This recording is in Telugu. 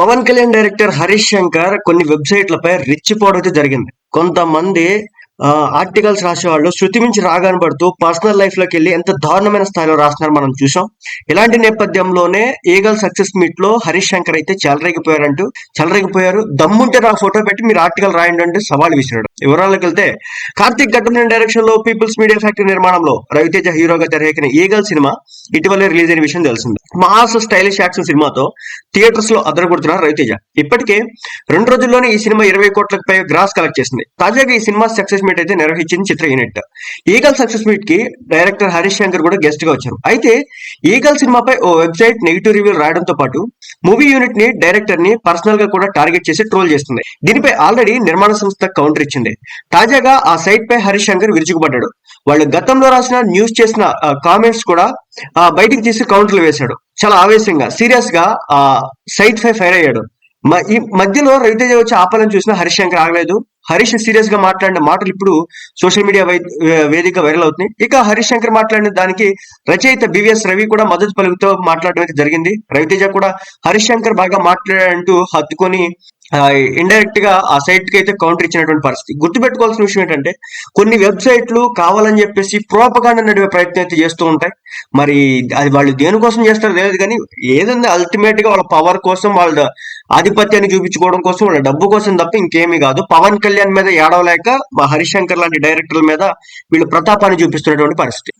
పవన్ కళ్యాణ్ డైరెక్టర్ హరీష్ శంకర్ కొన్ని వెబ్సైట్లపై రెచ్చిపోవడం అయితే జరిగింది. కొంతమంది ఆ, ఆర్టికల్స్ రాసేవాళ్ళు శృతి మించి రాగాను పడుతూ పర్సనల్ లైఫ్లోకి వెళ్ళి ఎంత దారుణమైన స్థాయిలో రాస్తున్నారు మనం చూసాం. ఇలాంటి నేపథ్యంలోనే ఈగల్ సక్సెస్ మీట్లో హరీష్ శంకర్ అయితే చెలరేగిపోయారంటూ చెలరేగిపోయారు. దమ్ముంటే నా ఫోటో పెట్టి మీరు ఆర్టికల్ రాయండి అంటే సవాల్ విసిరాడు. వివరాలకు వెళ్తే కార్తీక్ ఘట్టమనేని డైరెక్షన్లో పీపుల్స్ మీడియా ఫ్యాక్టరీ నిర్మాణంలో రవితేజ హీరోగా తెరకెక్కిన ఈగల్ సినిమా ఇటీవలే రిలీజ్ అయిన విషయం తెలిసింది. మాస్ స్టైలిష్ యాక్షన్ సినిమాతో థియేటర్స్లో అదరగొడుతున్నారు రవితేజ. ఇప్పటికే రెండు రోజుల్లోనే ఈ సినిమా ఇరవై కోట్లకు పైగా గ్రాస్ కలెక్ట్ చేసింది. తాజాగా ఈ సినిమా సక్సెస్ మీట్ అయితే నిర్వహించింది చిత్ర యూనిట్. ఈగల్ సక్సెస్ మీట్కి డైరెక్టర్ హరీష్ శంకర్ కూడా గెస్ట్గా వచ్చారు. అయితే ఈగల్ సినిమాపై ఓ వెబ్సైట్ నెగిటివ్ రివ్యూ రాయడంతో పాటు మూవీ యూనిట్ని డైరెక్టర్ని పర్సనల్గా కూడా టార్గెట్ చేసి ట్రోల్ చేస్తుంది. దీనిపై ఆల్రెడీ నిర్మాణ సంస్థ కౌంటర్ ఇచ్చింది. తాజాగా ఆ సైట్ పై హరిశంకర్ శంకర్ విరుచుకుపడ్డాడు. వాళ్ళు గతంలో రాసిన న్యూస్ చేసిన కామెంట్స్ కూడా ఆ, బయటికి తీసి కౌంటర్లు వేశాడు. చాలా ఆవేశంగా సీరియస్గా ఆ సైట్ పై ఫైర్ అయ్యాడు. ఈ మధ్యలో రవితేజ వచ్చి ఆపాలని చూసిన హరిశంకర్ శంకర్ ఆగలేదు. హరీష్ సీరియస్గా మాట్లాడిన మాటలు ఇప్పుడు సోషల్ మీడియా వై- వేదిక వైరల్ అవుతున్నాయి. ఇక హరీష్ శంకర్ మాట్లాడిన దానికి రచయిత బివిఎస్ రవి కూడా మద్దతు పలుకుతో మాట్లాడడం అయితే జరిగింది. రవితేజ కూడా హరీష్ శంకర్ బాగా మాట్లాడంటూ హత్తుకొని ఇండైరెక్ట్గా ఆ సైట్కి అయితే కౌంటర్ ఇచ్చినటువంటి పరిస్థితి. గుర్తుపెట్టుకోవాల్సిన విషయం ఏంటంటే కొన్ని వెబ్సైట్లు కావాలని చెప్పేసి ప్రోపగాండ నడిపే ప్రయత్నం అయితే చేస్తూ ఉంటాయి. మరి అది వాళ్ళు దేనికోసం చేస్తారో తెలియదు కానీ ఏదైనా అల్టిమేట్గా వాళ్ళ పవర్ కోసం వాళ్ళ ఆధిపత్యాన్ని చూపించుకోవడం కోసం వాళ్ళ డబ్బు కోసం తప్ప ఇంకేమీ కాదు. పవన్ కళ్యాణ్ కళ్యాణ్ మీద ఏడవలేక మా హరిశంకర్ లాంటి డైరెక్టర్ల మీద వీళ్ళు ప్రతాపాన్ని చూపిస్తున్నటువంటి పరిస్థితి.